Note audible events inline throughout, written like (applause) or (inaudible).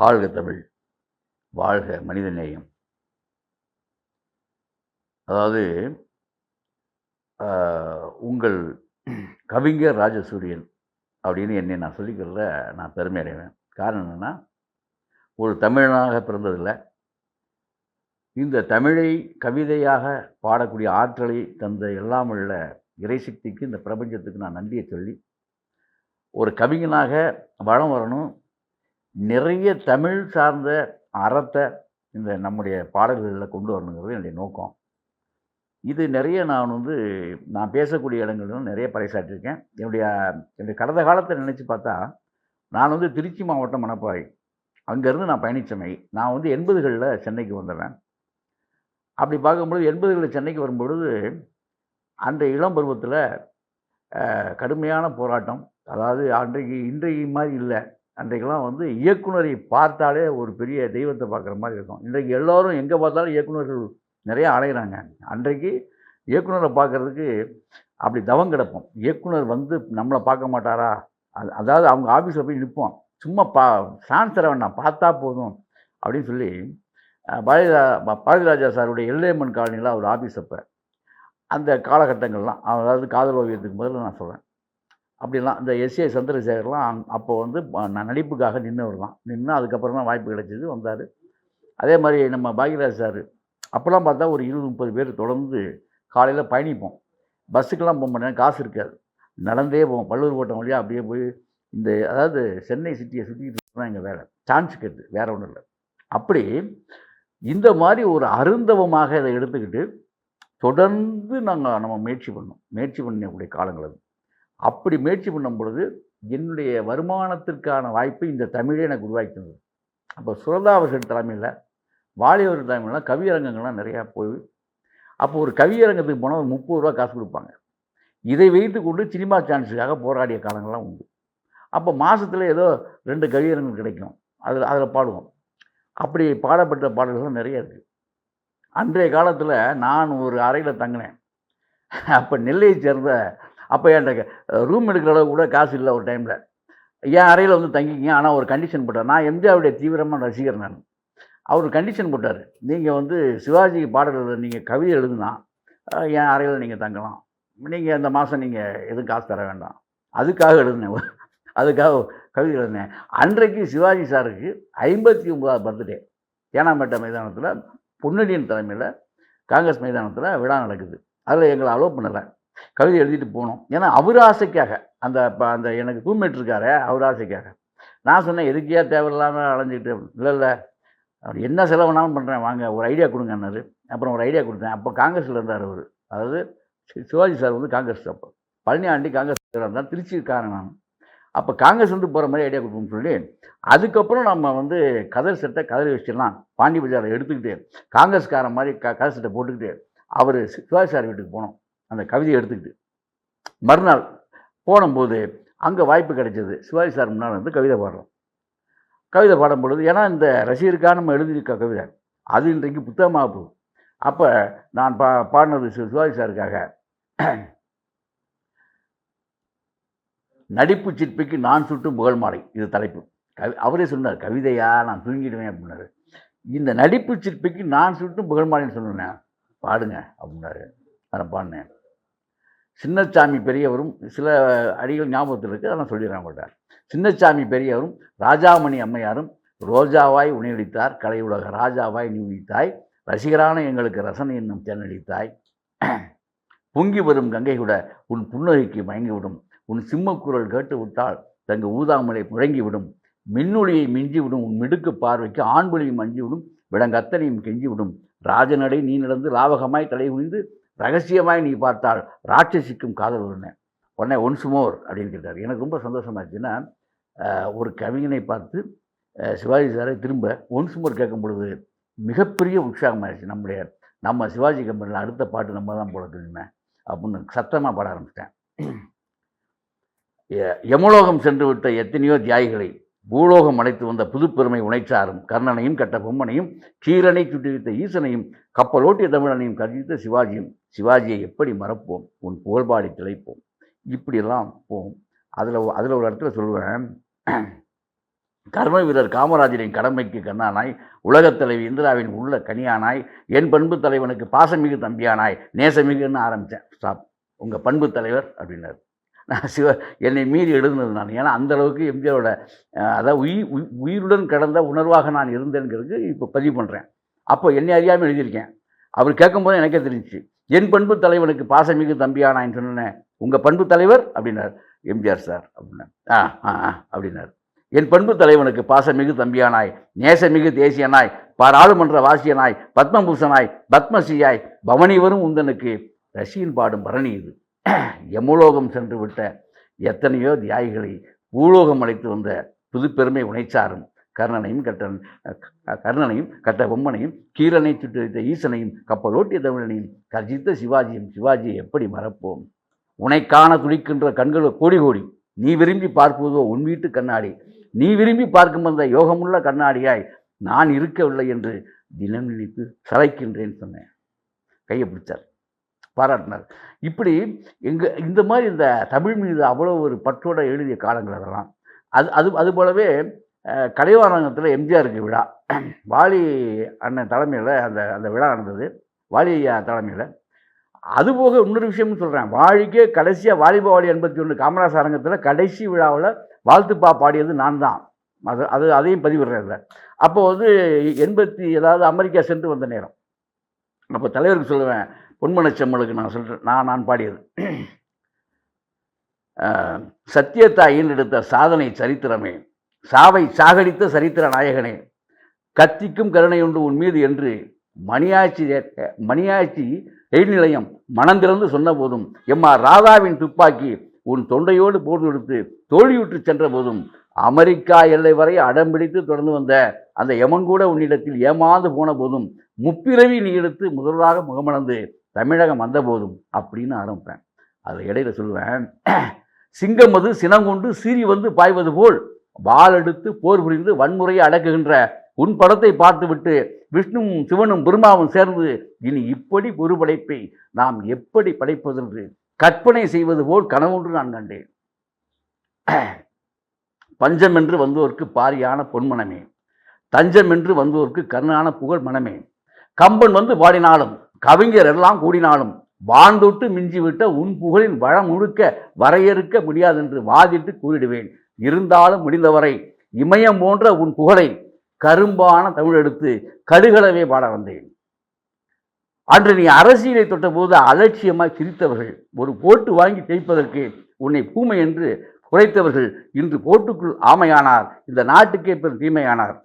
வாழ்க தமிழ் வாழ்க மனிதநேயம். அதாவது உங்கள் கவிஞர் ராஜசூரியன் அப்படின்னு என்னை நான் சொல்லிக்கிறத நான் பெருமை அடைவேன். காரணம் என்னென்னா ஒரு தமிழனாக பிறந்ததில்லை. இந்த தமிழை கவிதையாக பாடக்கூடிய ஆற்றலை தந்த எல்லாம் உள்ள இறைசக்திக்கு இந்த பிரபஞ்சத்துக்கு நான் நன்றியை சொல்லி ஒரு கவிஞனாக வளம் வரணும் நிறைய தமிழ் சார்ந்த அறத்தை இந்த நம்முடைய பாடல்களில் கொண்டு வரணுங்கிறது என்னுடைய நோக்கம். இது நிறைய நான் வந்து நான் பேசக்கூடிய இடங்களிலும் நிறைய பறைசாட்டிருக்கேன் என்னுடைய என்னுடைய கடந்த காலத்தை நினச்சி பார்த்தா நான் வந்து திருச்சி மாவட்டம் மணப்பாறை. அங்கேருந்து நான் பயணித்தமை நான் வந்து எண்பதுகளில் சென்னைக்கு வந்துடுறேன் அப்படி பார்க்கும்பொழுது எண்பதுகளில் சென்னைக்கு வரும்பொழுது அந்த இளம் பருவத்தில் கடுமையான போராட்டம். அதாவது அன்றைக்கு இன்றைக்கு மாதிரி இல்லை. அன்றைக்கெல்லாம் வந்து இயக்குனரை பார்த்தாலே ஒரு பெரிய தெய்வத்தை பார்க்குற மாதிரி இருக்கும். இன்றைக்கு எல்லோரும் எங்கே பார்த்தாலும் இயக்குனர்கள் நிறையா அலைகிறாங்க அன்றைக்கு இயக்குனரை பார்க்குறதுக்கு அப்படி தவம் கிடப்போம். இயக்குனர் வந்து நம்மளை பார்க்க மாட்டாரா? அது அதாவது அவங்க ஆஃபீஸில் போய் நிற்போம். சும்மா பா சான்ஸ் தர வேண்டாம். பார்த்தா போதும் அப்படின்னு சொல்லி பாரதிரா பாரதிராஜா சாருடைய எல்லையம்மன் காலனியில் அவர் ஆஃபீஸ் அப்போ. அந்த காலகட்டங்கள்லாம் அதாவது காதல் ஓவியத்துக்கு முதல்ல நான் சொல்கிறேன் அப்படிலாம் இந்த எஸ்ஏ சந்திரசேகர்லாம் அப்போ வந்து நான் நடிப்புக்காக நின்றுவர் தான் நின்று அதுக்கப்புறம் தான் வாய்ப்பு கிடைச்சிது வந்தார். அதே மாதிரி நம்ம பாக்யராஜ் சார் அப்போல்லாம் பார்த்தா ஒரு இருபது முப்பது பேர் தொடர்ந்து காலையில் பயணிப்போம். பஸ்ஸுக்கெல்லாம் போக மாட்டேன் காசு இருக்காது. நடந்தே போவோம் பல்லூர் கோட்டம் வழியாக அப்படியே போய் இந்த அதாவது சென்னை சிட்டியை சுற்றிக்கிட்டு தான் எங்கள் வேலை. சான்ஸ் கேட்டு வேறு ஒன்றும் இல்லை. அப்படி இந்த மாதிரி ஒரு அருந்தவமாக இதை எடுத்துக்கிட்டு தொடர்ந்து நாங்கள் நம்ம முயற்சி பண்ணோம். முயற்சி பண்ணக்கூடிய காலங்கள் அது. அப்படி முயற்சி பண்ணும் பொழுது என்னுடைய வருமானத்திற்கான வாய்ப்பு இந்த தமிழே எனக்கு உருவாக்கி தந்தது அப்போ சுரதா தலைமையில் வாலிபர் தலைமையில் கவியரங்கங்கள்லாம் நிறையா போய் அப்போ ஒரு கவியரங்கத்துக்கு போனால் ஒரு முப்பது ரூபா காசு கொடுப்பாங்க. இதை வைத்து கொண்டு சினிமா சான்ஸுக்காக போராடிய காலங்கள்லாம் உண்டு. அப்போ மாதத்தில் ஏதோ ரெண்டு கவியரங்கம் கிடைக்கும். அதில் அதில் பாடுவோம். அப்படி பாடப்பட்ட பாடல்கள் நிறைய இருக்குது அன்றைய காலத்தில் நான் ஒரு அறையில் தங்கினேன். அப்போ நெல்லையை சேர்ந்த அப்போ என்கிட்ட ரூம் எடுக்கிற அளவுக்கு கூட காசு இல்லை ஒரு டைமில் என் அறையில் வந்து தங்கிக்கிங்க ஆனால் ஒரு கண்டிஷன் போட்டார். நான் எம்ஜிஆருடைய தீவிரமான ரசிகர் நான். அவர் கண்டிஷன் போட்டார். நீங்கள் வந்து சிவாஜி பாடல்களில் நீங்கள் கவிதை எழுதுனா என் அறையில் நீங்கள் தங்கலாம். நீங்கள் இந்த மாதம் நீங்கள் எதுவும் காசு தர வேண்டாம். அதுக்காக எழுதினேன். அதுக்காக கவிதை எழுதினேன். அன்றைக்கு சிவாஜி சாருக்கு ஐம்பத்தி ஒன்பதாவது பர்த்டே தேனாம்பேட்டை மைதானத்தில் பொன்னடியின் தலைமையில் காங்கிரஸ் மைதானத்தில் விழா நடக்குது. அதில் எங்களை அலோவ் பண்ணலை. கவிதை எழுதிட்டு போனோம். ஏன்னா அவர் ஆசைக்காக அந்த ப- அந்த எனக்கு ரூம்மேட் இருக்காரு அவர் ஆசைக்காக. நான் சொன்னேன் எதுக்கியா தேவையில்லாமல் அலைஞ்சிக்கிட்டு? இல்லை இல்லை. அவர் என்ன செலவுனாலும் பண்ணுறேன் வாங்க ஒரு ஐடியா கொடுங்கன்னாரு அப்புறம் ஒரு ஐடியா கொடுத்தேன். அப்போ காங்கிரஸில் இருந்தார் அவர். அதாவது சிவாஜி சார் வந்து காங்கிரஸ் அப்போ. பழனி ஆண்டி காங்கிரஸ் இருந்தார். திருச்சிக்காரன் நான். அப்போ காங்கிரஸ் வந்து போகிற மாதிரி ஐடியா கொடுக்கணும்னு சொல்லி அதுக்கப்புறம் நம்ம வந்து கதர் சட்டை கதறி வச்சிடலாம். பாண்டி பஜாரை எடுத்துக்கிட்டு காங்கிரஸ்காரன் மாதிரி க கதர் சட்டை போட்டுக்கிட்டு அவர் சிவாஜி சார் வீட்டுக்கு போனோம். அந்த கவிதையை எடுத்துக்கிட்டு. மறுநாள் போனபோது அங்கே வாய்ப்பு கிடைச்சது. சிவாஜி சார் முன்னால் வந்து கவிதை பாடுறோம். கவிதை பாடும் பொழுது ஏன்னா இந்த ரசிகருக்காக நம்ம எழுதியிருக்க கவிதை அது இன்றைக்கு புத்தகமாக போகுது. அப்போ நான் பா பாடினது சிவாஜி சாருக்காக. நடிப்பு சிற்பிக்கு நான் சுட்டும் புகழ் மாலை இது தலைப்பு. கவி அவரே சொன்னார் கவிதையா நான் தூங்கிடுவேன் அப்படின்னாரு. இந்த நடிப்பு சிற்பிக்கு நான் சுட்டும் புகழ் மாலைன்னு சொன்னேன் பாடுங்க அப்படின்னாரு. அதை பாடினேன். சின்னச்சாமி பெரியவரும் சில அடிகள் ஞாபகத்தில் இருக்குது அதெல்லாம் சொல்லிடுறேன் உங்கள்கிட்ட சின்னச்சாமி பெரியவரும் ராஜாமணி அம்மையாரும் ரோஜாவாய் உணவளித்தார் கலையுலக ராஜாவாய் நீதித்தாய் ரசிகரான எங்களுக்கு ரசனை என்னும் தேனளித்தாய். பொங்கி வரும் கங்கை கூட உன் புன்னகைக்கு மயங்கிவிடும். உன் சிம்மக்குரல் கேட்டு விட்டால் தங்கு ஊதாமலை முழங்கிவிடும். மின்னொளியை மிஞ்சிவிடும் உன் மிடுக்கு பார்வைக்கு ஆண்பொழியும் அஞ்சிவிடும் விடங்கத்தனையும் கெஞ்சிவிடும். ராஜநடை நீ நடந்து லாவகமாய் தலை குனிந்து ரகசியமாய் நீ பார்த்தால் ராட்சசிக்கும் காதல் உடனே உடனே ஒன்ஸ் மோர் அப்படின்னு கேட்டார். எனக்கு ரொம்ப சந்தோஷமாச்சுன்னா ஒரு கவிஞனை பார்த்து சிவாஜி சாரை திரும்ப ஒன்ஸ் மோர் கேட்கும் பொழுது மிகப்பெரிய உற்சாகமாயிருச்சு நம்முடைய நம்ம சிவாஜி கம்பெனியில் அடுத்த பாட்டு நம்ம தான் போல அப்படின்னு சத்தமாக பாட ஆரம்பிச்சிட்டேன். யமலோகம் சென்று விட்ட எத்தனையோ தியாகிகளை பூலோகம் அழைத்து வந்த புதுப்பெருமை உணைச்சாரும் கர்ணனையும் கட்ட பொம்மனையும் கீரனை சுட்டிவித்த ஈசனையும் கப்பலோட்டிய தமிழனையும் கருதித்த சிவாஜியும். சிவாஜியை எப்படி மறப்போம்? உன் புகழ்பாடி திளைப்போம். இப்படியெல்லாம் போவோம் அதில் அதில் ஒரு இடத்துல சொல்லுவேன். கர்ம வீரர் காமராஜரின் கடமைக்கு கண்ணானாய் உலகத் தலைவி இந்திராவின் உள்ள கனியானாய் என் பண்பு தலைவனுக்கு பாசமிகு தம்பியானாய் நேசமிகுன்னு ஆரம்பித்தேன் ஸ்டாப். உங்கள் பண்பு தலைவர் அப்படின்னார். நான் சிவ என்னை மீறி எழுதுனது நான். ஏன்னா அந்த அளவுக்கு எம்ஜிஆரோட அதாவது உயிர் உயிருடன் கடந்த உணர்வாக நான் இருந்தேங்கிறது இப்போ பதிவு பண்ணுறேன் அப்போ என்னை அறியாமல் எழுதியிருக்கேன். அவர் கேட்கும்போது எனக்கே தெரிஞ்சுச்சு. என் பண்பு தலைவனுக்கு பாசமிகு தம்பியானான்னு சொன்னேன். உங்கள் பண்பு தலைவர்? அப்படின்னார். எம்ஜிஆர் சார். அப்படின்னார். ஆ ஆ ஆ அப்படின்னார். என் பண்பு தலைவனுக்கு பாசமிகு தம்பியானாய் நேசமிகு தேசியனாய் பாராளுமன்ற வாசியனாய் பத்மபூஷனாய் பத்மஸ்ரீயாய் பவனி வரும் உந்தனுக்கு ரசியின் பாடும் பரணி இது. யமுலோகம் சென்று விட்ட எத்தனையோ தியாகிகளை பூலோகம் அழைத்து வந்த புதுப்பெருமை உனைச்சாரும். கர்ணனையும் கட்டன் கர்ணனையும் கட்ட பொம்மனையும் கீரனை சுட்டரித்த ஈசனையும் கப்பலோட்டிய தமிழனையும் கர்ஜித்த சிவாஜியும் சிவாஜியை எப்படி மறப்போம்? உனைக்கான துடிக்கின்ற கண்களோ கோடி கோடி. நீ விரும்பி பார்ப்பதோ உன் வீட்டு கண்ணாடி. நீ விரும்பி பார்க்கும் அந்த யோகமுள்ள கண்ணாடியாய் நான் இருக்கவில்லை என்று தினம் நினைத்து சளைக்கின்றேன்னு சொன்னேன். கையை பிடிச்சார். பாராட்டினார். இப்படி எங்கள் இந்த மாதிரி இந்த தமிழ் மீது அவ்வளோ ஒரு பற்றோட எழுதிய காலங்கள் அதெல்லாம். அது அது அது போலவே கலைவாரங்கத்தில் எம்ஜிஆருக்கு விழா. வாலி அண்ணன் தலைமையில் அந்த அந்த விழா நடந்தது. வாலி ஐயா தலைமையில். அதுபோக இன்னொரு விஷயம்னு சொல்கிறேன் வாழிக்கே கடைசியாக வாலிப எண்பத்தி ஒன்று காமராஜ் அரங்கத்தில் கடைசி விழாவில் வாழ்த்துப்பா பாடியது நான் தான். அது அது அதையும் பதிவிடுறேன் அப்போ வந்து எண்பத்தி ஏதாவது அமெரிக்கா சென்று வந்த நேரம். அப்போ தலைவருக்கு சொல்லுவேன் பொன்மனச்செம்மலுக்கு நான் சொல்கிறேன் நான் நான் பாடியது. (clears throat) சத்தியத்தாயின் எடுத்த சாதனை சரித்திரமே. சாவை சாகடித்த சரித்திர நாயகனே. கத்திக்கும் கருணையுண்டு உன் மீது என்று மணியாட்சி மணியாச்சி மணியாட்சி ரயில் நிலையம் மனந்திறந்து சொன்ன போதும் எம்மா ராதாவின் துப்பாக்கி உன் தொண்டையோடு போட்டு எடுத்து தோல்வியுற்று சென்ற போதும் அமெரிக்கா எல்லை வரை அடம்பிடித்து தொடர்ந்து வந்த அந்த எமன் கூட உன்னிடத்தில் ஏமாந்து போன போதும் முப்பிரவி நீ எடுத்து முதல்வராக முகமணந்து தமிழகம் வந்த போதும் அப்படின்னு ஆரம்பிப்பேன். அதில் இடையில சொல்லுவேன் சிங்கம் அது சினங்கொண்டு சீறி வந்து பாய்வது போல் வாள் எடுத்து போர் புரிந்து வன்முறையை அடக்குகின்ற உன் படத்தை பார்த்துவிட்டு விஷ்ணுவும் சிவனும் பிரம்மாவும் சேர்ந்து இனி இப்படி ஒரு படைப்பை நாம் எப்படி படைப்பதென்று கற்பனை செய்வது போல் கனவொன்று நான் கண்டேன். பஞ்சம் என்று வந்தோருக்கு பாரியான பொன்மனமே தஞ்சம் என்று வந்தோருக்கு கருணான புகழ் மனமே. கம்பன் வந்து பாடினாலும் கவிஞர் எல்லாம் கூடினாலும் வாழ்ந்துட்டு மிஞ்சிவிட்ட உன் புகழின் வளம் முழுக்க வரையறுக்க முடியாதென்று வாதிட்டு கூறிடுவேன். இருந்தாலும் முடிந்தவரை இமயம் போன்ற உன் புகழை கரும்பான தமிழெடுத்து கடுகளவே பாட வந்தேன். அன்று நீ அரசியலை தொட்டபோது அலட்சியமாக சிரித்தவர்கள் ஒரு போட்டு வாங்கி ஜெயிப்பதற்கு உன்னை பூமை என்று குறைத்தவர்கள் இன்று போட்டுக்குள் ஆமையானார் இந்த நாட்டுக்கே பெரும் தீமையானார்.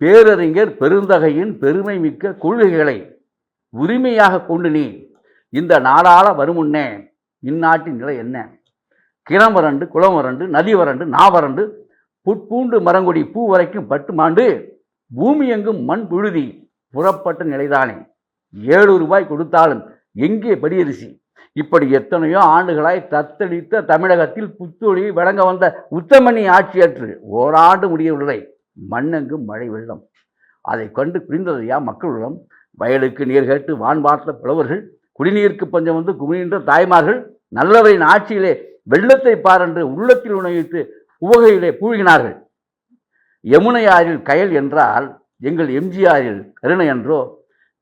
பேரறிஞர் பெருந்தகையின் பெருமை மிக்க கொள்கைகளை உரிமையாக கொண்டு நீ இந்த நாடால வருமுன்னே இந்நாட்டின் நிலை என்ன? கிளம் வறண்டு குளம் வறண்டு நதி வறண்டு நாவறண்டு புட்பூண்டு மரங்கொடி பூ வரைக்கும் பட்டு மாண்டு பூமி எங்கும் மண் புழுதி புறப்பட்ட நிலைதானே. ஏழு ரூபாய் கொடுத்தாலும் எங்கே படியரிசி? இப்படி எத்தனையோ ஆண்டுகளாய் தத்தளித்த தமிழகத்தில் புத்தொழி வழங்க வந்த உத்தமணி ஆட்சியற்று ஓராண்டு முடியவில்லை. மண்ணெங்கும் மழை வெள்ளம். அதை கண்டு புரிந்ததையா மக்களுடன் வயலுக்கு நீர் கேட்டு வான் பார்த்த புலவர்கள் குடிநீருக்கு பஞ்சம் வந்து குமிழ்கின்ற தாய்மார்கள் நல்லவரின் ஆட்சியிலே வெள்ளத்தை பாரென்று உள்ளத்தில் உணவித்து உவகையிலே பூழ்கினார்கள் யமுனையாரில் கயல் என்றால் எங்கள் எம்ஜிஆரில் கருணை என்றோ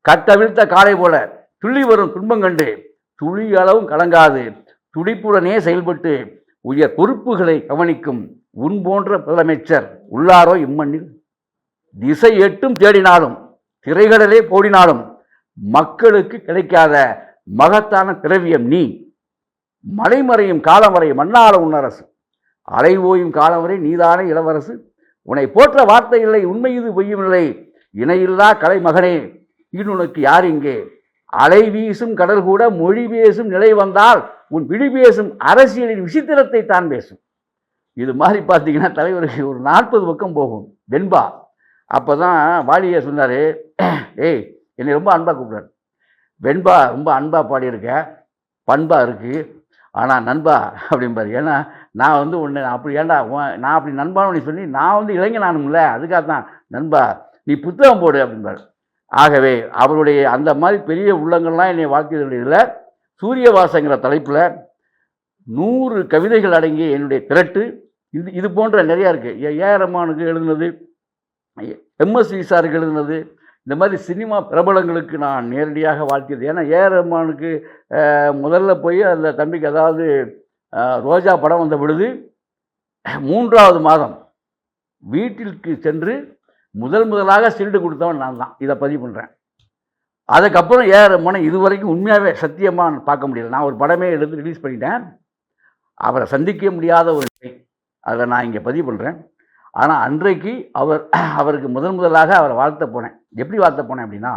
கட்டவிழ்த்த காலை போல துள்ளி வரும் துன்பம் கண்டு துளி அளவும் கலங்காது துடிப்புடனே செயல்பட்டு உயர் பொறுப்புகளை கவனிக்கும் உன் போன்ற முதலமைச்சர் உள்ளாரோ இம்மண்ணில்? திசை எட்டும் தேடினாலும் திரைகடலே போடினாலும் மக்களுக்கு கிடைக்காத மகத்தான திரவியம் நீ. மலைமறையும் காலம் வரை மன்னார உன்னரசு. அலை ஓயும் காலம் வரை நீதானே இளவரசு. உன்னை போற்ற வார்த்தை இல்லை உண்மை இது பொய்யும் இல்லை. இணையில்லா கலைமகனே இன்னு உனக்கு யார் இங்கே? அலை வீசும் கடல் கூட மொழி பேசும் நிலை வந்தால் உன் விழி பேசும் அரசியலின் விசித்திரத்தை தான் பேசும். இது மாதிரி பார்த்தீங்கன்னா தலைவருக்கு ஒரு நாற்பது பக்கம் போகும். வெண்பா. அப்போ தான் வாலியை சொன்னார் ஏய் என்னை ரொம்ப அன்பாக கூப்பிடாரு வெண்பா ரொம்ப அன்பாக பாடியிருக்க. பண்பாக இருக்குது ஆனால் நண்பா அப்படிம்பாரு. ஏன்னா நான் வந்து உன்னை அப்படி ஏன்டா உன் நான் அப்படி நண்பான்னு நீ சொல்லி நான் வந்து இளைஞனானும்ல அதுக்காக தான் நண்பா நீ புத்தகம் போடு அப்படின்பார் ஆகவே அவருடைய அந்த மாதிரி பெரிய உள்ளங்கள்லாம் என்னை வாழ்க்கையில் சூரியவாசங்கிற தலைப்பில் நூறு கவிதைகள் அடங்கிய என்னுடைய திரட்டு. இது இது போன்ற நிறையா இருக்குது ஏஆர் ரமானுக்கு எழுதுனது எம்எஸ் விசாருக்கு எழுதுனது இந்த மாதிரி சினிமா பிரபலங்களுக்கு நான் நேரடியாக வாழ்த்தியது. ஏன்னா ஏ ரஹ்மானுக்கு முதல்ல போய் அந்த தம்பிக்கு அதாவது ரோஜா படம் வந்த பொழுது மூன்றாவது மாதம் வீட்டிற்கு சென்று முதல் முதலாக சீல்டு கொடுத்தவன் நான் தான். இதை பதிவு பண்ணுறேன் அதுக்கப்புறம் ஏ ரஹ்மானை இதுவரைக்கும் உண்மையாகவே சத்தியமாக பார்க்க முடியல. நான் ஒரு படமே எடுத்து ரிலீஸ் பண்ணிட்டேன். அவரை சந்திக்க முடியாத ஒரு நிலை. அதை நான் இங்கே பதிவு பண்ணுறேன் ஆனால் அன்றைக்கு அவர் அவருக்கு முதன் முதலாக அவரை வாழ்த்த போனேன். எப்படி வாழ்த்த போனேன் அப்படின்னா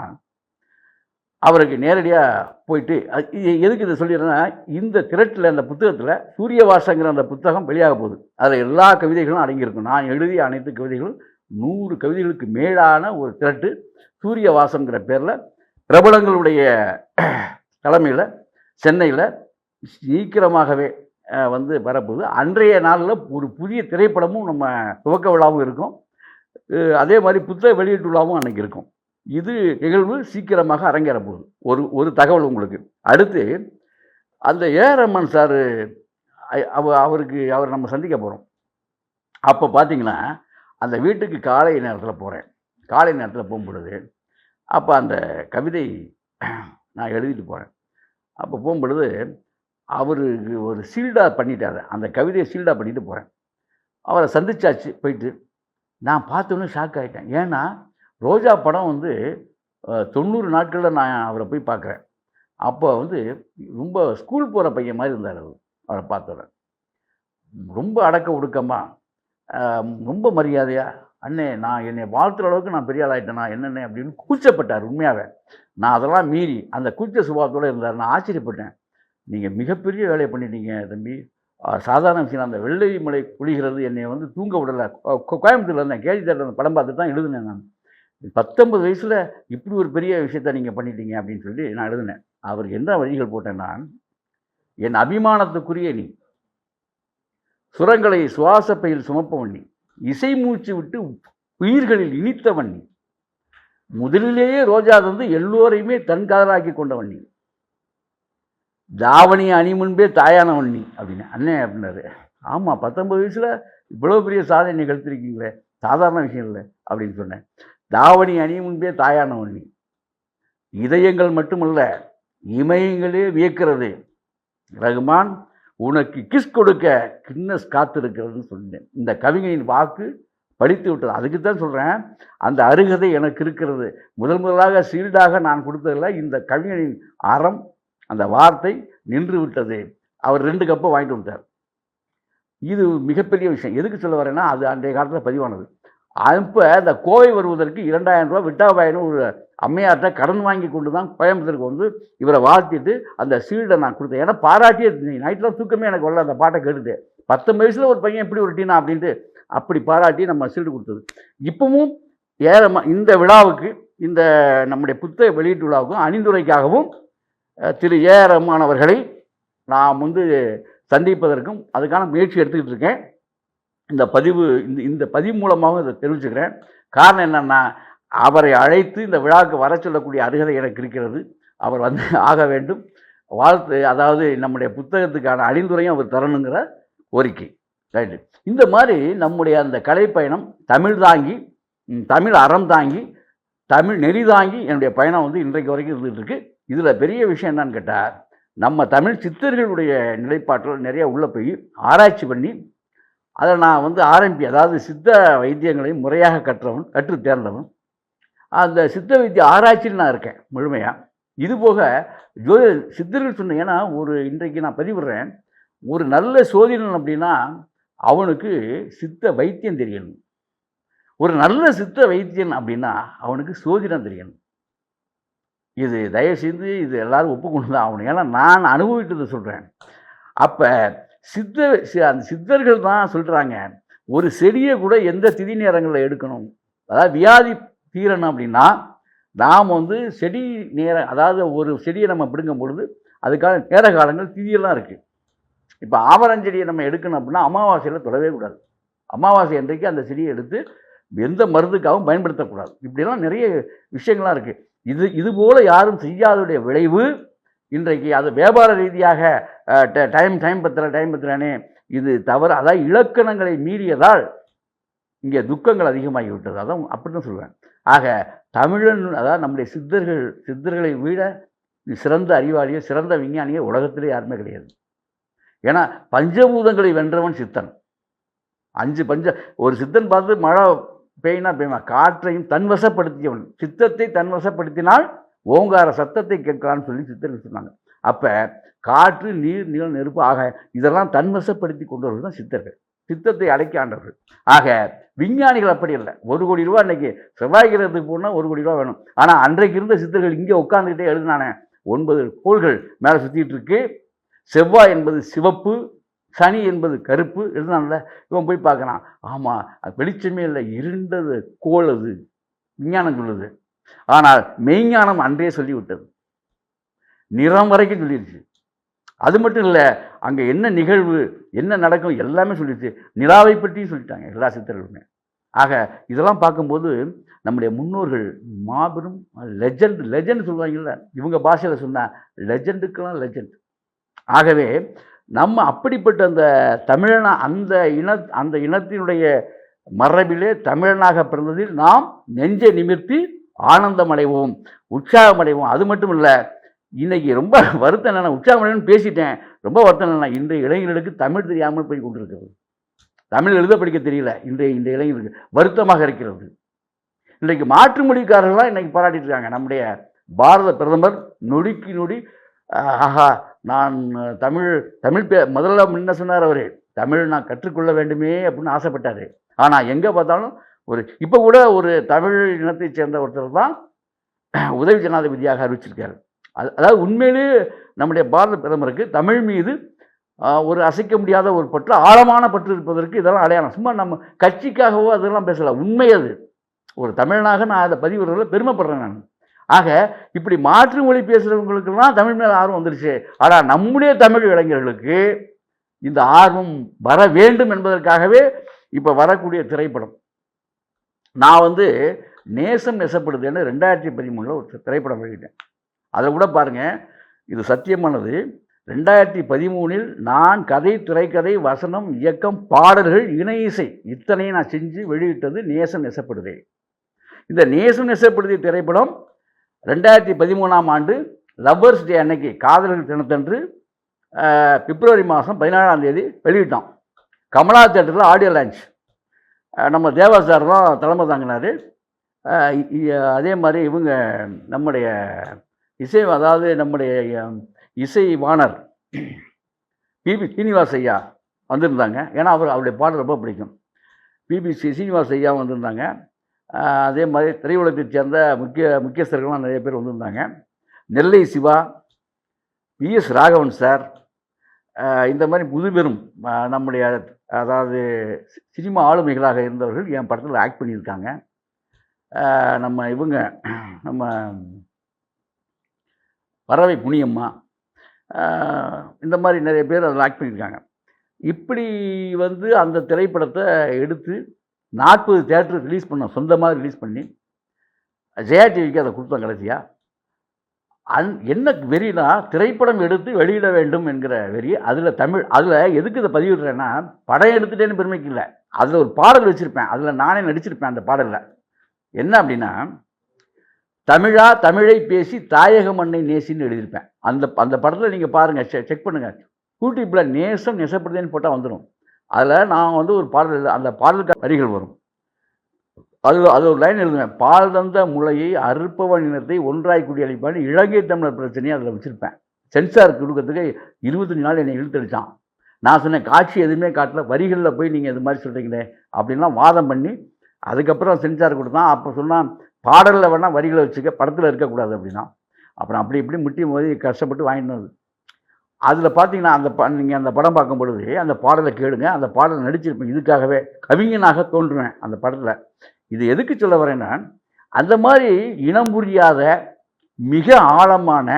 அவருக்கு நேரடியாக போயிட்டு அது எதுக்கு இதை சொல்லிடுறேன்னா இந்த திரட்டில் அந்த புத்தகத்தில் சூரியவாசங்கிற அந்த புத்தகம் வெளியாக போகுது. அதில் எல்லா கவிதைகளும் அடங்கியிருக்கும். நான் எழுதிய அனைத்து கவிதைகளும் நூறு கவிதைகளுக்கு மேலான ஒரு திரட்டு சூரியவாசங்கிற பேரில் பிரபலங்களுடைய தலைமையில் சென்னையில் சீக்கிரமாகவே வந்து வரப்போகுது. அன்றைய நாளில் ஒரு புதிய திரைப்படமும் நம்ம துவக்க விழாவும் இருக்கும். அதே மாதிரி புத்தக வெளியீட்டு விழாவும் அன்றைக்கி இருக்கும். இது நிகழ்வு சீக்கிரமாக அரங்கேற போகுது. ஒரு ஒரு தகவல் உங்களுக்கு. அடுத்து அந்த ஏ ரமன் சார் அவ அவருக்கு அவர் நம்ம சந்திக்க போகிறோம் அப்போ பார்த்தீங்கன்னா அந்த வீட்டுக்கு காலை நேரத்தில் போகிறேன் காலை நேரத்தில் போகும்பொழுது அப்போ அந்த கவிதை நான் எழுதிட்டு போகிறேன் அப்போ போகும்பொழுது அவர் ஒரு சீல்டாக பண்ணிட்டார். அந்த கவிதையை சீல்டாக பண்ணிட்டு போகிறேன் அவரை சந்திச்சாச்சு போயிட்டு. நான் பார்த்தோன்னே ஷாக் ஆகிட்டேன் ஏன்னா ரோஜா படம் வந்து தொண்ணூறு நாட்களில் நான் அவரை போய் பார்க்குறேன். அப்போ வந்து ரொம்ப ஸ்கூல் போகிற பையன் மாதிரி இருந்தார் அவர் அவரை பார்த்தவர் ரொம்ப அடக்க ஒடுக்கமாக ரொம்ப மரியாதையா அண்ணே நான் என்னை வாழ்த்துற அளவுக்கு நான் பெரிய ஆளாயிட்டேனா. என்னென்ன? அப்படின்னு கூச்சப்பட்டார் உண்மையாகவே நான் அதெல்லாம் மீறி அந்த கூச்ச சுபாவத்தோடு இருந்தார். நான் ஆச்சரியப்பட்டேன். நீங்கள் மிகப்பெரிய வேலையை பண்ணிட்டீங்க தம்பி. சாதாரண விஷயம் அந்த வெள்ளை மலை குளிகிறது என்னை வந்து தூங்க விடலை. கோயம்புத்தூரில் இருந்தேன். கேஜி தேட்டர் அந்த படம் பார்த்துட்டு தான் எழுதினேன் நான். பத்தொன்பது வயசில் இப்படி ஒரு பெரிய விஷயத்த நீங்கள் பண்ணிட்டீங்க அப்படின்னு சொல்லி நான் எழுதினேன். அவருக்கு என்ன வழிகள் போட்டேன்னா என் அபிமானத்துக்குரிய நீ சுரங்களை சுவாச பையில் சுமப்பவன் நீ இசை மூச்சு விட்டு உயிர்களில் இனித்தவன் நீ முதலிலேயே ரோஜா தந்து எல்லோரையுமே தன் காதலாக்கி கொண்டவன் நீ தாவணி அணி முன்பே தாயானவன் நீ அப்படின்னு. அண்ணன் அப்படின்னாரு. ஆமாம் பத்தொம்பது வயசில் இவ்வளோ பெரிய சாதனை நிகழ்த்திருக்கீங்களே சாதாரண விஷயம் இல்லை அப்படின்னு சொன்னேன். தாவணி அணி முன்பே தாயானவன் நீ. இதயங்கள் மட்டுமல்ல இமயங்களே வியக்கிறது. ரகுமான் உனக்கு கிஸ் கொடுக்க கின்னஸ் காத்திருக்கிறதுன்னு சொன்னேன். இந்த கவிஞனின் வாக்கு படித்து விட்டது. அதுக்கு தான் சொல்கிறேன் அந்த அருகதை எனக்கு இருக்கிறது. முதல் முதலாக சீல்டாக நான் கொடுத்ததில்ல இந்த கவிஞனின் அறம் அந்த வார்த்தை நின்று விட்டது. அவர் ரெண்டு கப்பை வாங்கிட்டு வந்துட்டார். இது மிகப்பெரிய விஷயம். எதுக்கு சொல்ல வரேன்னா அது அன்றைய காலத்தில் பதிவானது. அப்போ அந்த கோவை வருவதற்கு இரண்டாயிரம் ரூபா விட்டாபாயின்னு ஒரு அம்மையார்கிட்ட கடன் வாங்கி கொண்டு தான் கோயம்புத்தூருக்கு வந்து இவரை வாழ்த்திட்டு அந்த சீல்டை நான் கொடுத்தேன். ஏன்னா பாராட்டியே நைட்டில் தூக்கமே எனக்கு வரல அந்த பாட்டை கேட்டுட்டு. பத்து வயசில் ஒரு பையன் எப்படி ஒரு டீனா அப்படின்ட்டு அப்படி பாராட்டி நம்ம சீல்டு கொடுத்தது. இப்பவும் ஏறமா இந்த விழாவுக்கு இந்த நம்முடைய புத்தக வெளியீட்டு விழாவுக்கும் அணிந்துரைக்காகவும் திரு ஏ ரஹ்மான் அவர்களை நான் வந்து சந்திப்பதற்கும் அதுக்கான முயற்சி எடுத்துக்கிட்டு இருக்கேன். இந்த பதிவு இந்த இந்த பதிவு மூலமாகவும் இதை தெரிவிச்சுக்கிறேன். காரணம் என்னென்னா அவரை அழைத்து இந்த விழாவுக்கு வர சொல்லக்கூடிய அருகதை எனக்கு இருக்கிறது. அவர் வந்து (laughs) ஆக வேண்டும். வாழ்த்து அதாவது நம்முடைய புத்தகத்துக்கான அணிந்துரையும் அவர் தரணுங்கிற கோரிக்கை. ரைட்டு. இந்த மாதிரி நம்முடைய அந்த கலைப்பயணம் தமிழ் தாங்கி தமிழ் அறம் தாங்கி தமிழ் நெறி தாங்கி என்னுடைய பயணம் வந்து இன்றைக்கு வரைக்கும் இருந்துகிட்டு இருக்கு. இதில் பெரிய விஷயம் என்னன்னு கேட்டால் நம்ம தமிழ் சித்தர்களுடைய நிலைப்பாட்டில் நிறைய உள்ளே போய் ஆராய்ச்சி பண்ணி அதை நான் வந்து ஆரம்பி அதாவது சித்த வைத்தியங்களை முறையாக கற்றவன் கற்று தேர்ந்தவன். அந்த சித்த வைத்திய ஆராய்ச்சியில் நான் இருக்கேன் முழுமையாக இதுபோக ஜோ சித்தர்கள் சொன்ன ஏன்னா ஒரு இன்றைக்கு நான் பதிவிடுறேன் ஒரு நல்ல சோதிடன் அப்படின்னா அவனுக்கு சித்த வைத்தியம் தெரியணும். ஒரு நல்ல சித்த வைத்தியன் அப்படின்னா அவனுக்கு சோதிடம் தெரியணும். இது தயவுசெய்து இது எல்லோரும் ஒப்புக்கொண்டு தான் ஆகணும். ஏன்னா நான் அனுபவித்ததை சொல்கிறேன் அப்போ சித்த சி- அந்த சித்தர்கள் தான் சொல்கிறாங்க ஒரு செடியை கூட எந்த திதி நேரங்களில் எடுக்கணும்? அதாவது வியாதி தீரணும் அப்படின்னா நாம் வந்து செடி நேரம் அதாவது ஒரு செடியை நம்ம பிடுங்கும் பொழுது அதுக்கான நேர காலங்கள் திதியெல்லாம் இருக்குது இப்போ ஆவரஞ்செடியை நம்ம எடுக்கணும் அப்படின்னா அமாவாசையில் தொடவே கூடாது. அமாவாசை அன்றைக்கு அந்த செடியை எடுத்து எந்த மருந்துக்காகவும் பயன்படுத்தக்கூடாது. இப்படிலாம் நிறைய விஷயங்கள்லாம் இருக்குது இது இது போல யாரும் செய்யாததுடைய விளைவு இன்றைக்கு அது வியாபார ரீதியாக டைம் டைம் பத்திர டைம் பத்திரானே இது தவறு. அதாவது இலக்கணங்களை மீறியதால் இங்கே துக்கங்கள் அதிகமாகி விட்டது அதான் அப்படின்னு சொல்லுவேன் ஆக தமிழன் அதாவது நம்முடைய சித்தர்கள் சித்தர்களை விட சிறந்த அறிவாளியோ சிறந்த விஞ்ஞானியோ உலகத்திலே யாருமே கிடையாது. ஏன்னா பஞ்சபூதங்களை வென்றவன் சித்தன். அஞ்சு பஞ்ச ஒரு சித்தன் பார்த்து மழை பெய்னா பெய்மா காற்றையும் தன்வசப்படுத்தியவன். சித்தத்தை தன்வசப்படுத்தினால் ஓங்கார சத்தத்தை கேட்கலான்னு சொல்லி சித்தர்கள் சொன்னாங்க. அப்போ காற்று நீர் நில நெருப்பு ஆக இதெல்லாம் தன்வசப்படுத்தி கொண்டவர்கள் தான் சித்தர்கள். சித்தத்தை அடக்கி ஆண்டவர்கள். ஆக விஞ்ஞானிகள் அப்படி இல்லை ஒரு கோடி ரூபா அன்னைக்கு செவ்வாய் கிரகத்துக்கு போனால் ஒரு கோடி ரூபா வேணும். ஆனால் அன்றைக்கு இருந்த சித்தர்கள் இங்கே உட்காந்துக்கிட்டே எழுதினானே ஒன்பது கோள்கள் மேலே சுற்றிட்டு இருக்கு. செவ்வாய் என்பது சிவப்பு சனி என்பது கருப்பு இருந்தான்ல இவன் போய் பார்க்குறான். ஆமாம் அது வெளிச்சமே இல்லை இருண்டது கோள் அது விஞ்ஞானம் சொல்லுது. ஆனால் மெய்ஞானம் அன்றே சொல்லிவிட்டது. நிறம் வரைக்கும் சொல்லிடுச்சு அது மட்டும் இல்லை அங்கே என்ன நிகழ்வு என்ன நடக்கும் எல்லாமே சொல்லிடுச்சு நிலாவை பற்றியும் சொல்லிட்டாங்க எல்லா சித்தர்களுமே. ஆக இதெல்லாம் பார்க்கும்போது நம்முடைய முன்னோர்கள் மாபெரும் லெஜண்ட் லெஜண்ட் சொல்லுவாங்கல்ல இவங்க பாஷையில் சொன்னால் லெஜண்டுக்கெல்லாம் லெஜண்ட் ஆகவே நம்ம அப்படிப்பட்ட அந்த தமிழனா அந்த இன அந்த இனத்தினுடைய மரபிலே தமிழனாக பிறந்ததில் நாம் நெஞ்சை நிமிர்த்தி ஆனந்தம் அடைவோம் உற்சாகம் அடைவோம். அது மட்டும் இல்லை இன்றைக்கி ரொம்ப வருத்தம் என்னென்ன உற்சாகம் பேசிட்டேன். ரொம்ப வருத்தம் என்னென்னா இன்றைய இளைஞர்களுக்கு தமிழ் தெரியாமல் போய் கொண்டிருக்கிறது. தமிழ் எழுத படிக்க தெரியல இன்றைய இந்த இளைஞர்களுக்கு வருத்தமாக இருக்கிறது. இன்றைக்கு மாற்று மொழிக்காரர்கள்லாம் இன்றைக்கி பாராட்டிட்டு இருக்காங்க. நம்முடைய பாரத பிரதமர் நொடிக்கு நொடி ஆஹா நான் தமிழ் தமிழ் பே முதல்ல முன்ன சொன்னார் அவர் தமிழ் நான் கற்றுக்கொள்ள வேண்டுமே அப்படின்னு ஆசைப்பட்டார். ஆனால் எங்கே பார்த்தாலும் ஒரு இப்போ கூட ஒரு தமிழ் இனத்தைச் சேர்ந்த ஒருத்தர் தான் உதவி ஜனாதிபதியாக அறிவிச்சிருக்காரு. அது அதாவது உண்மையிலே நம்முடைய பாரத பிரதமருக்கு தமிழ் மீது ஒரு அசைக்க முடியாத ஒரு பற்று ஆழமான பற்று இருப்பதற்கு இதெல்லாம் அடையாளம். சும்மா நம்ம கட்சிக்காகவோ அதெல்லாம் பேசலாம் உண்மை அது. ஒரு தமிழனாக நான் அதை பதிவுறதில் பெருமைப்படுறேன் நான். ஆக இப்படி மாற்று மொழி பேசுகிறவங்களுக்கெல்லாம் தமிழ் மேலே ஆர்வம் வந்துருச்சு. ஆனால் நம்முடைய தமிழ் இளைஞர்களுக்கு இந்த ஆர்வம் வர வேண்டும் என்பதற்காகவே இப்போ வரக்கூடிய திரைப்படம். நான் வந்து நேசம் நெசப்படுதுன்னு ரெண்டாயிரத்தி பதிமூணில் ஒரு திரைப்படம் வெளியிட்டேன். அதை கூட பாருங்கள் இது சத்தியமானது. ரெண்டாயிரத்தி பதிமூணில் நான் கதை திரைக்கதை வசனம் இயக்கம் பாடல்கள் இணை இசை இத்தனையும் நான் செஞ்சு வெளியிட்டது நேசம் நெசப்படுதே. இந்த நேசம் நெசப்படுதிய திரைப்படம் ரெண்டாயிரத்தி பதிமூணாம் ஆண்டு லவ்வர்ஸ் டே அன்னைக்கு காதலர்கள் தினத்தன்று பிப்ரவரி மாதம் பதினாறாம் தேதி வெளியிட்டோம். கமலா தேட்டரில் ஆடியோ லான்ச். நம்ம தேவா சார் தான் தலைமை தாங்கினார். அதே மாதிரி இவங்க நம்முடைய இசை அதாவது நம்முடைய இசை வாணர் பிபி சீனிவாஸ் ஐயா வந்திருந்தாங்க. ஏன்னா அவர் அவருடைய பாடல் ரொம்ப பிடிக்கும். பிபி சீனிவாஸ் ஐயா வந்திருந்தாங்க. அதே மாதிரி திரையுலகத்தைச் சேர்ந்த முக்கிய முக்கியஸ்தர்கள்லாம் நிறைய பேர் வந்திருந்தாங்க. நெல்லை சிவா விஎஸ் ராகவன் சார் இந்த மாதிரி முதுபெரும் நம்முடைய அதாவது சினிமா ஆளுமைகளாக இருந்தவர்கள் என் படத்தில் ஆக்ட் பண்ணியிருக்காங்க. நம்ம இவங்க நம்ம பறவை புனியம்மா இந்த மாதிரி நிறைய பேர் அதில் ஆக்ட் பண்ணியிருக்காங்க. இப்படி வந்து அந்த திரைப்படத்தை எடுத்து நாற்பது தேட்டர் ரிலீஸ் பண்ணோம் சொந்தமாக ரிலீஸ் பண்ணி ஜெயா டிவிக்கு அதை கொடுத்தோம் கடைசியாக அந் என்ன வெறினா திரைப்படம் எடுத்து வெளியிட வேண்டும் என்கிற வெறி அதில் தமிழ் அதில் எதுக்கு இதை பதிவிடுறேன்னா படம் எடுத்துட்டேன்னு பெருமைக்கு இல்லை. அதில் ஒரு பாடல் வச்சுருப்பேன். அதில் நானே நடிச்சிருப்பேன் அந்த பாடலில். என்ன அப்படின்னா தமிழா தமிழை பேசி தாயக மண்ணை நேசின்னு எழுதியிருப்பேன். அந்த அந்த படத்தில் நீங்கள் பாருங்கள் செக் செக் பண்ணுங்கள் யூடியூப்பில் நேசம் நெசப்படுதேன்னு போட்டால் வந்துடும் அதில் நான் வந்து ஒரு பாடல் அந்த பாடலுக்கு வரிகள் வரும். அது அது ஒரு லைன் எழுதுவேன். பால் தந்த முளையை அறுப்பவன் இனத்தை ஒன்றாய் குடியளிப்பான்னு இலங்கை தமிழர் பிரச்சனையை அதில் வச்சுருப்பேன். சென்சார் கொடுக்கறதுக்கு இருபத்தஞ்சு நாள் என்னை இழுத்தடிச்சான். நான் சொன்னேன் காட்சி எதுவுமே காட்டல. வரிகளில் போய் நீங்கள் இது மாதிரி சொல்கிறீங்களே அப்படின்லாம் வாதம் பண்ணி அதுக்கப்புறம் சென்சார் கொடுத்தான். அப்போ சொன்னால் பாடலில் வேணால் வரிகளை வச்சுக்க படத்தில் இருக்கக்கூடாது அப்படின்னா. அப்புறம் அப்படி இப்படி முட்டி மோதி கஷ்டப்பட்டு வாங்கிட்டு வந்து அதில் பார்த்தீங்கன்னா அந்த ப நீங்கள் அந்த படம் பார்க்கும் பொழுது அந்த பாடலை கேளுங்க அந்த பாடலை நடிச்சிருப்பேன் இதுக்காகவே கவிஞனாக தோன்றுவேன் அந்த படத்தில். இது எதுக்கு சொல்ல வரேன்னா அந்த மாதிரி இனம் புரியாத மிக ஆழமான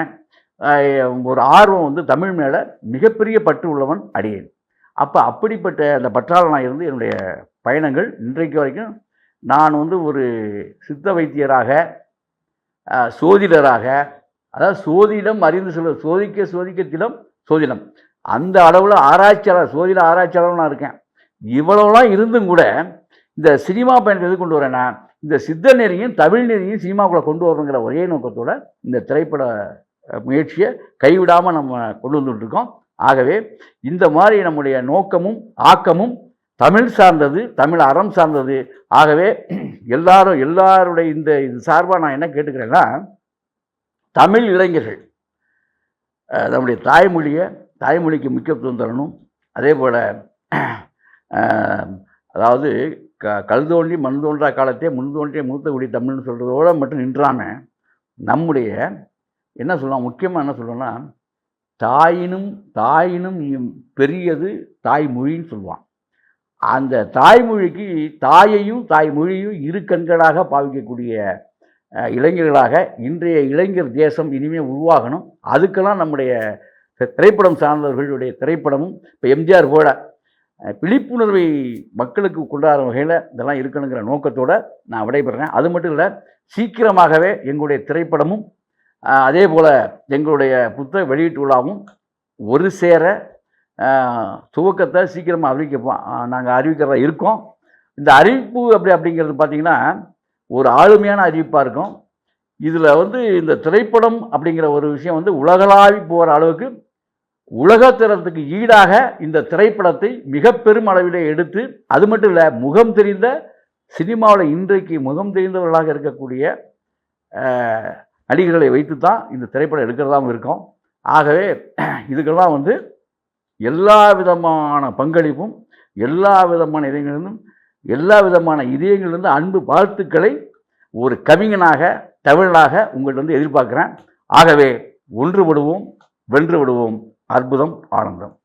ஒரு ஆர்வம் வந்து தமிழ் மேலே மிகப்பெரிய பற்று உள்ளவன் அடியேன். அப்போ அப்படிப்பட்ட அந்த பற்றாளனாக இருந்து என்னுடைய பயணங்கள் இன்றைக்கு வரைக்கும் நான் வந்து ஒரு சித்த வைத்தியராக சோதிடராக அதாவது சோதிடம் அறிந்து சொல்ல சோதிக்க சோதிக்கத்திலும் சோதிடம். அந்த அளவில் ஆராய்ச்சியாளர் சோதிட ஆராய்ச்சியாளர் நான் இருக்கேன். இவ்வளோலாம் இருந்தும் கூட இந்த சினிமா பயணத்தை எது கொண்டு வரேன்னா இந்த சித்த நெறியும் தமிழ் நெறியும் சினிமாக்குள்ளே கொண்டு வரணுங்கிற ஒரே நோக்கத்தோட இந்த திரைப்பட முயற்சியை கைவிடாமல் நம்ம கொண்டு வந்துட்டு இருக்கோம். ஆகவே இந்த மாதிரி நம்முடைய நோக்கமும் ஆக்கமும் தமிழ் சார்ந்தது தமிழ் அறம் சார்ந்தது. ஆகவே எல்லாரும் எல்லாருடைய இந்த இது சார்பாக நான் என்ன கேட்டுக்கிறேன்னா தமிழ் இளைஞர்கள் நம்முடைய தாய்மொழியை தாய்மொழிக்கு முக்கியத்துவம் தரணும். அதே போல் அதாவது க கல் தோன்றி மண் தோன்றா காலத்தே முன் தோன்றிய மூத்த குடி தமிழ்னு சொல்கிறதோட மட்டும் நின்றாமல் நம்முடைய என்ன சொல்லலாம் முக்கியமாக என்ன சொல்லணும்னா தாயினும் தாயினும் பெரியது தாய்மொழின்னு சொல்லுவான். அந்த தாய்மொழிக்கு தாயையும் தாய்மொழியும் இரு கண்களாக பாவிக்கக்கூடிய இளைஞர்களாக இன்றைய இளைஞர் தேசம் இனிமேல் உருவாகணும். அதுக்கெல்லாம் நம்முடைய திரைப்படம் சார்ந்தவர்களுடைய திரைப்படமும் இப்போ எம்ஜிஆர் போல விழிப்புணர்வை மக்களுக்கு கொண்டாடுற வகையில் இதெல்லாம் இருக்கணுங்கிற நோக்கத்தோடு நான் விடைபெறேன் அது மட்டும் இல்லை சீக்கிரமாகவே எங்களுடைய திரைப்படமும் அதே போல் எங்களுடைய புத்தக வெளியீட்டு விழாவும் ஒரு சேர துவக்கத்தை சீக்கிரமாக அறிவிக்க நாங்கள் அறிவிக்கிறதா இருக்கோம். இந்த அறிவிப்பு அப்படி அப்படிங்கிறது பார்த்திங்கன்னா ஒரு ஆளுமையான அறிவிப்பாக இருக்கும். இதில் வந்து இந்த திரைப்படம் அப்படிங்கிற ஒரு விஷயம் வந்து உலகளாவி போகிற அளவுக்கு உலகத்திறத்துக்கு ஈடாக இந்த திரைப்படத்தை மிக பெரும் அளவில் எடுத்து அது மட்டும் இல்லை முகம் தெரிந்த சினிமாவில் இன்றைக்கு முகம் தெரிந்தவர்களாக இருக்கக்கூடிய நடிகர்களை வைத்து தான் இந்த திரைப்படம் எடுக்கிறதாவும் இருக்கும். ஆகவே இதுக்கெல்லாம் வந்து எல்லா விதமான பங்களிப்பும் எல்லா விதமான இதயங்களிலும் எல்லா விதமான இதயங்களிலிருந்து அன்பு வாழ்த்துக்களை ஒரு கவிஞனாக தமிழனாக உங்கள்கிட்ட வந்து எதிர்பார்க்குறேன். ஆகவே ஒன்றுபடுவோம் வென்று விடுவோம். அற்புதம் ஆனந்தம்.